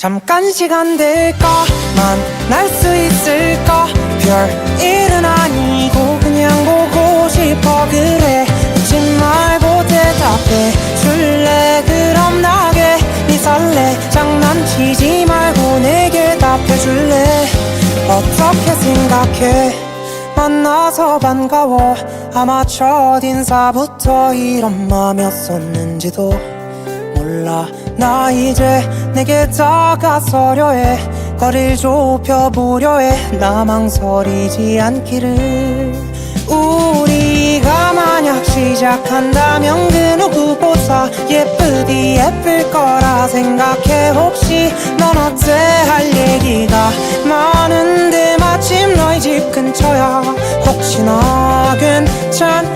잠깐 시간 될까 만 날 수 있을까? 별 일은 아니고 그냥 보고 싶어 그래. 묻지 말고 대답해. 줄래? 그럼 나게 네 설레 장난치지 말고 내게 답해 줄래? 어떻게 생각해? 만나서 반가워. 아마 첫 인사부터 이런 맘이었었는지도 몰라 나 이제 내게 다가서려 해. 거리를 좁혀보려 해. 나망설이지 않기를. 우리가 만약 시작한다면 그 누구보다 예쁘디 예쁠 거라 생각해 혹시 넌 어때 할 얘기가 많은데 마침 너희 집 근처야. 혹시나 괜찮다면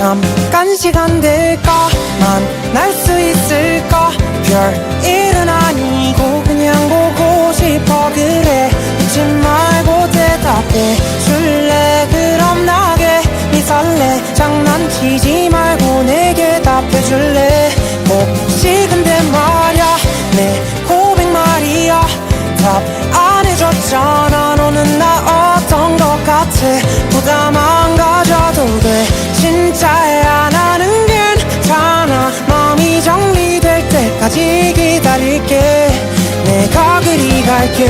잠깐 시간 될까? 만날 수 있을까? 별 일은 아니고 그냥 보고 싶어. 그래 묻지 말고 대답해. 줄래? 그럼 나게 네 설레 장난치지 말고 내게 답해 줄래? 혹시 근데 말야? 내 고백 말이야. 답 안 해줬잖아. 너는 나 갈게.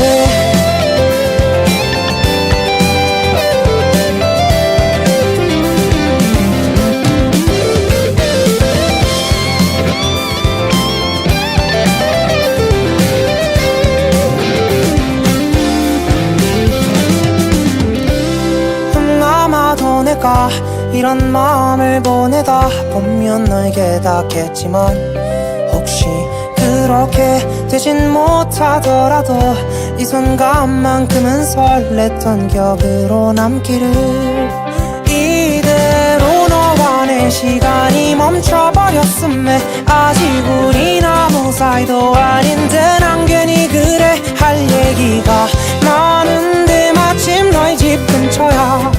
음, 아마도 내가 이런 마음을 보내다 보면 너에게 닿겠지만 혹시 그렇게 되진 못하더라도 이 순간만큼은 설렜던 기억으로 남기를 이대로 너와 내 시간이 멈춰버렸음에 아직 우린 아무 사이도 아닌데 난 괜히 그래 할 얘기가 많은데 마침 너희 집 근처야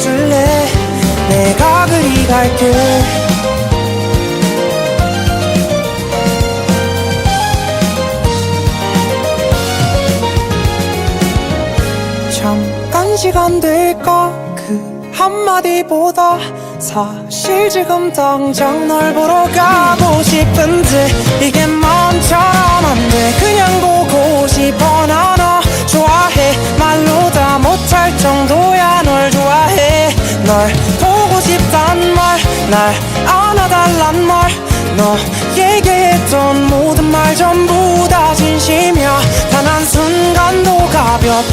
해 줄래? 내가 그리 갈게. 잠깐 시간 될까? 그 한마디보다 사실 지금 당장 널 보러 가고 싶은데 이게 맘 널 보고 싶단 말날 안아달란 말 너 얘기했던 모든 말 전부 다 진심이야. 단 한순간도 가볍